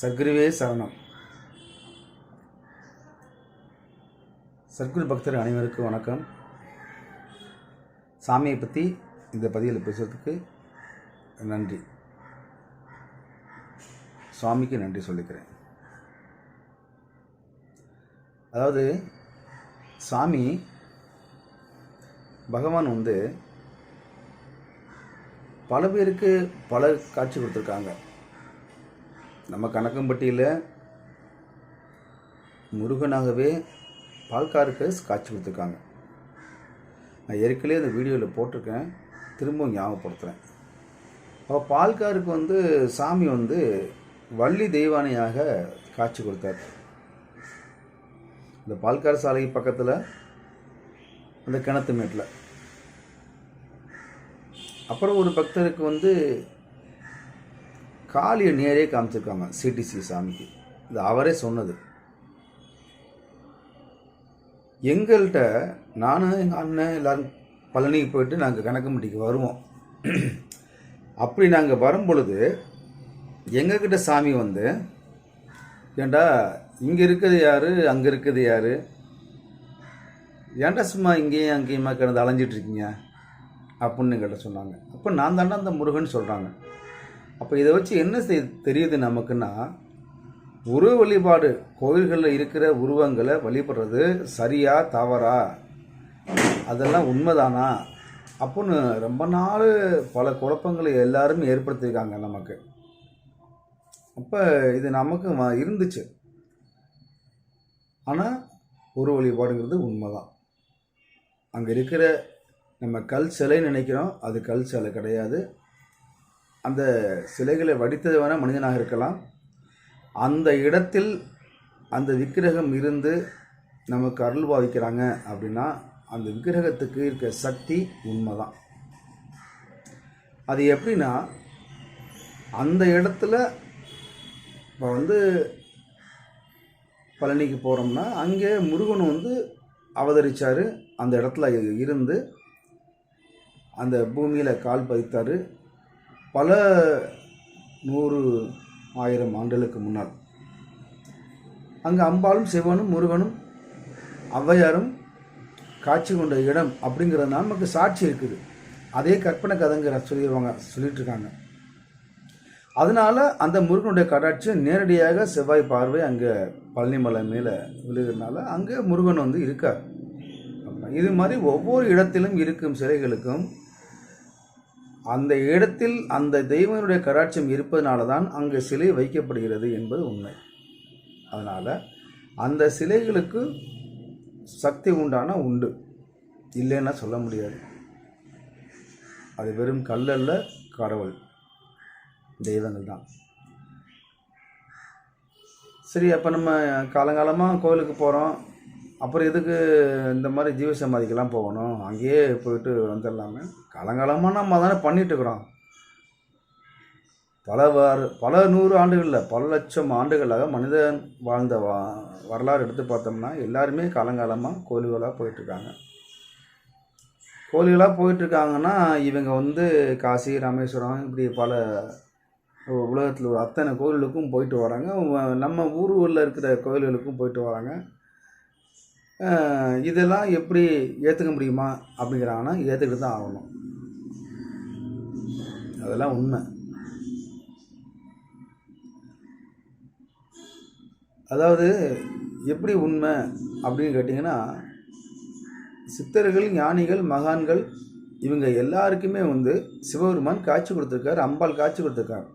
சர்க்குருவே சரணம். சர்க்குரு பக்தர் அனைவருக்கும் வணக்கம். சாமியை பற்றி இந்த பதிவில் பேசுறதுக்கு நன்றி. சுவாமிக்கு நன்றி சொல்லிக்கிறேன். அதாவது சாமி பகவான் வந்து பல பேருக்கு பல காட்சி கொடுத்துருக்காங்க. நம்ம கணக்கம்பட்டியில் முருகனாகவே பால்காருக்கு காட்சி கொடுத்துருக்காங்க. நான் ஏற்கனவே அந்த வீடியோவில் போட்டிருக்கேன். திரும்பவும் ஞாபகப்படுத்துகிறேன் அப்போ பால்காருக்கு வந்து சாமி வந்து வள்ளி தெய்வானையாக காட்சி கொடுத்தார். இந்த பால்கார் சாலை பக்கத்தில் அந்த கிணத்து மேட்டில். அப்புறம் ஒரு பக்தருக்கு வந்து காளியை நேரே காமிச்சிருக்காங்க சிடிசி சாமிக்கு. இது அவரே சொன்னது. எங்கள்கிட்ட நானும் எங்கள் அண்ணன் எல்லோரும் பழனிக்கு போயிட்டு நாங்கள் கணக்கம்பட்டிக்கு வருவோம். அப்படி நாங்கள் வரும் பொழுது எங்கக்கிட்ட சாமி வந்து ஏண்டா இங்கே இருக்கிறது யார் அங்கே இருக்கிறது யார்? ஏன்டா சும்மா இங்கேயும் அங்கேயுமா கிடந்து அலைஞ்சிட்ருக்கீங்க அப்படின்னு எங்கிட்ட சொன்னாங்க. அப்போ நான் தாண்டா அந்த முருகன் சொல்கிறாங்க அப்போ இதை வச்சு என்ன செய் தெரியுது நமக்குன்னா உருவ வழிபாடு கோயில்களில் இருக்கிற உருவங்களை வழிபடுறது சரியா தவறா? அதெல்லாம் உண்மைதானா? அப்புடின்னு ரொம்ப நாள் பல குழப்பங்களை எல்லாருமே ஏற்படுத்தியிருக்காங்க நமக்கு. அப்போ இது நமக்கு இருந்துச்சு. ஆனால் உருவ வழிபாடுங்கிறது உண்மைதான். அங்கே இருக்கிற நம்ம கல் சிலை நினைக்கிறோம் அது கல் சிலை கிடையாது. அந்த சிலைகளை வடித்தது வேணால் மனிதனாக இருக்கலாம். அந்த இடத்தில் அந்த விக்கிரகம் இருந்து நமக்கு அருள் பாவிக்கிறாங்க அப்படின்னா அந்த விக்கிரகத்துக்கு இருக்க சக்தி உண்மைதான். அது எப்படின்னா அந்த இடத்துல இப்போ வந்து பழனிக்கு போகிறோம்னா அங்கே முருகன் வந்து அவதரித்தார் அந்த இடத்துல இருந்து அந்த பூமியில் கால் பதித்தார். பல நூறு ஆயிரம் ஆண்டுகளுக்கு முன்னால் அங்கே அம்பாலும் சிவனும் முருகனும் ஔவையாரும் காட்சி கொண்ட இடம் அப்படிங்கிறது நமக்கு சாட்சி இருக்குது. அதே கற்பனை கதைங்கிற சொல்லிடுவாங்க சொல்லிட்டுருக்காங்க. அதனால் அதனால அந்த முருகனுடைய கடாட்சி நேரடியாக செவ்வாய் பார்வை அங்கே பழனிமலை மேலே விழுகிறதுனால அங்கே முருகன் வந்து இருக்கார். இது மாதிரி ஒவ்வொரு இடத்திலும் இருக்கும் சிலைகளுக்கும் அந்த இடத்தில் அந்த தெய்வனுடைய கடாட்சியம் இருப்பதனால தான் அங்கே சிலை வைக்கப்படுகிறது என்பது உண்மை. அதனால் அந்த சிலைகளுக்கு சக்தி உண்டான உண்டு. இல்லைன்னா சொல்ல முடியாது. அது வெறும் கல்லல்ல கடவுள். தெய்வங்கள் தான். சரி அப்போ நம்ம காலங்காலமாக கோவிலுக்கு போகிறோம் அப்புறம் எதுக்கு இந்த மாதிரி ஜீவ சமாதிக்கெல்லாம் போகணும்? அங்கேயே போயிட்டு வந்துடலாமே. காலங்காலமாக நம்ம தானே பண்ணிட்டு இருக்கிறோம். பல வார பல நூறு ஆண்டுகளில் பல லட்சம் ஆண்டுகளாக மனிதன் வாழ்ந்த வா வரலாறு எடுத்து பார்த்தோம்னா எல்லாருமே காலங்காலமாக கோழிகளாக போயிட்டுருக்காங்க. கோழிகளாக போயிட்டுருக்காங்கன்னா இவங்க வந்து காசி ராமேஸ்வரம் இப்படி பல உலகத்தில் ஒரு அத்தனை கோயிலுக்கும் போயிட்டு வராங்க. நம்ம நம்ம ஊரில் இருக்கிற கோயில்களுக்கும் போயிட்டு வராங்க. இதெல்லாம் எப்படி ஏற்றுக்க முடியுமா? அப்படிங்கிறாங்கன்னா ஏற்றுக்கிட்டு தான் ஆகணும். அதெல்லாம் உண்மை. அதாவது எப்படி உண்மை அப்படின்னு கேட்டிங்கன்னா சித்தர்கள் ஞானிகள் மகான்கள் இவங்க எல்லாருக்குமே வந்து சிவபெருமான் காட்சி கொடுத்துருக்காரு அம்பாள் காட்சி கொடுத்துருக்காரு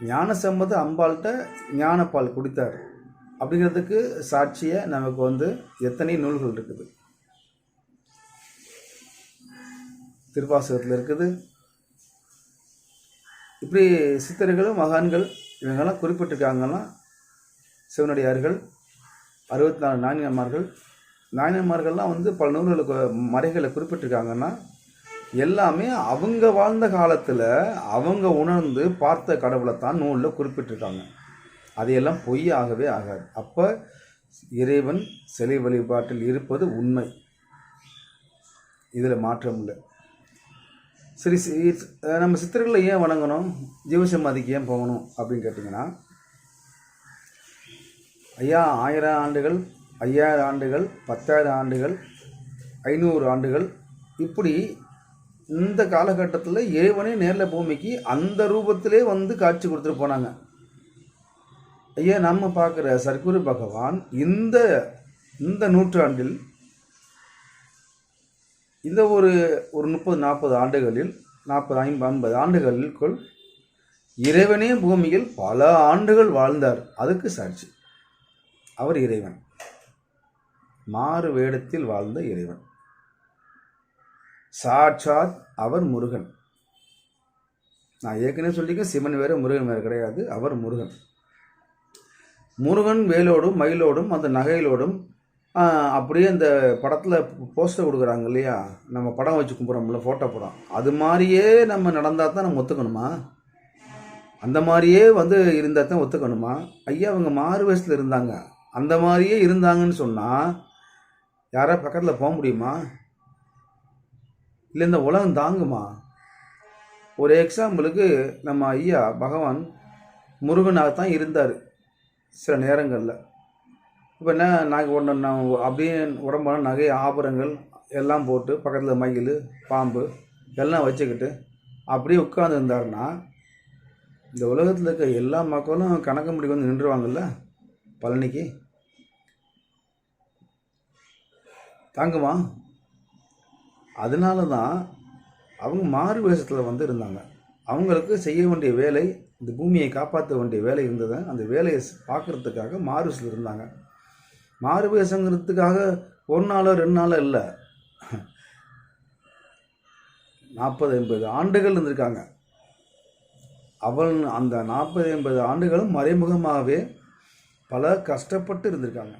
ஞான அம்பாள்கிட்ட ஞானப்பால் குடித்தார். அப்படிங்கிறதுக்கு சாட்சியை நமக்கு வந்து எத்தனை நூல்கள் இருக்குது? திருவாசகத்தில் இருக்குது. இப்படி சித்தர்களும் மகான்கள் இவங்கெல்லாம் குறிப்பிட்டிருக்காங்கன்னா சிவனடியார்கள் அறுபத்தி நாலு நாயன்மார்கள் நாயன்மார்கள்லாம் வந்து பல நூல்களுக்கு மறைகளை குறிப்பிட்டிருக்காங்கன்னா எல்லாமே அவங்க வாழ்ந்த காலத்தில் அவங்க உணர்ந்து பார்த்த கடவுளை தான் நூலில் குறிப்பிட்டிருக்காங்க. அதையெல்லாம் பொய் ஆகவே ஆகாது. அப்போ இறைவன் சிலை வழிபாட்டில் இருப்பது உண்மை. இதில் மாற்றம் இல்லை. சரி சி- நம்ம சித்தர்களை ஏன் வணங்கணும்? ஜீவசமாதிக்கு ஏன் போகணும் அப்படின்னு கேட்டிங்கன்னா ஐயா ஆயிரம் ஆண்டுகள் ஐயாயிரம் ஆண்டுகள் பத்தாயிரம் ஆண்டுகள் ஐநூறு ஆண்டுகள் இப்படி இந்த காலகட்டத்தில் இறைவனே நேரில் பூமிக்கு அந்த ரூபத்திலே வந்து காட்சி கொடுத்துட்டு போனாங்க. ஐயா நம்ம பார்க்குற சர்க்குரு பகவான் இந்த இந்த நூற்றாண்டில் இந்த ஒரு ஒரு முப்பது நாற்பது ஆண்டுகளில் நாற்பது ஐம்பது ஐம்பது ஆண்டுகளுக்குள் இறைவனே பூமியில் பல ஆண்டுகள் வாழ்ந்தார். அதுக்கு சாட்சி. அவர் இறைவன். மாறு வேடத்தில் வாழ்ந்த இறைவன். சாட்சாத் அவர் முருகன். நான் ஏற்கனவே சொல்லிக்க சிவன் வேறு முருகன் வேறு கிடையாது அவர் முருகன். முருகன் வேலோடும் மயிலோடும் அந்த நகையிலோடும் அப்படியே அந்த படத்தில் போஸ்டர் கொடுக்குறாங்க இல்லையா? நம்ம படம் வச்சு கும்பிட்றோம்ல ஃபோட்டோ படம். அது மாதிரியே நம்ம நடந்தால் தான் நம்ம ஒத்துக்கணுமா? அந்த மாதிரியே வந்து இருந்தால் தான் ஒத்துக்கணுமா? ஐயா அவங்க மாறு வயசில் இருந்தாங்க. அந்த மாதிரியே இருந்தாங்கன்னு சொன்னால் யாரா பக்கத்தில் போக முடியுமா? இல்லை இந்த உலகம் தாங்குமா? ஒரு எக்ஸாம்பிளுக்கு நம்ம ஐயா பகவான் முருகனாக தான் இருந்தார். சில நேரங்களில். இப்போ என்ன நாங்கள் ஒன்று நான் அப்படியே உடம்பான நகை ஆபரணங்கள் எல்லாம் போட்டு பக்கத்தில் மயில் பாம்பு எல்லாம் வச்சுக்கிட்டு அப்படியே உட்காந்து இருந்தாருன்னா இந்த உலகத்தில் இருக்க எல்லா மக்களும் கணக்க முடிக்கு வந்து நின்றுவாங்கல்ல பழனிக்கு? தாங்குமா? அதனால தான் அவங்க மாறு வேஷத்தில் வந்து இருந்தாங்க. அவங்களுக்கு செய்ய வேண்டிய வேலை இந்த பூமியை காப்பாற்ற வேண்டிய வேலை இருந்தது. அந்த வேலையை பார்க்குறதுக்காக மாறு இருந்தாங்க. மாறுவேஷங்கிறதுக்காக ஒரு நாளோ ரெண்டு நாளோ இல்லை. நாற்பது எண்பது ஆண்டுகள் இருந்திருக்காங்க. அவள் அந்த நாற்பது எண்பது ஆண்டுகளும் மறைமுகமாகவே பல கஷ்டப்பட்டு இருந்திருக்காங்க.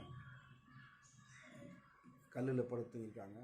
கல்லில் படுத்துருக்காங்க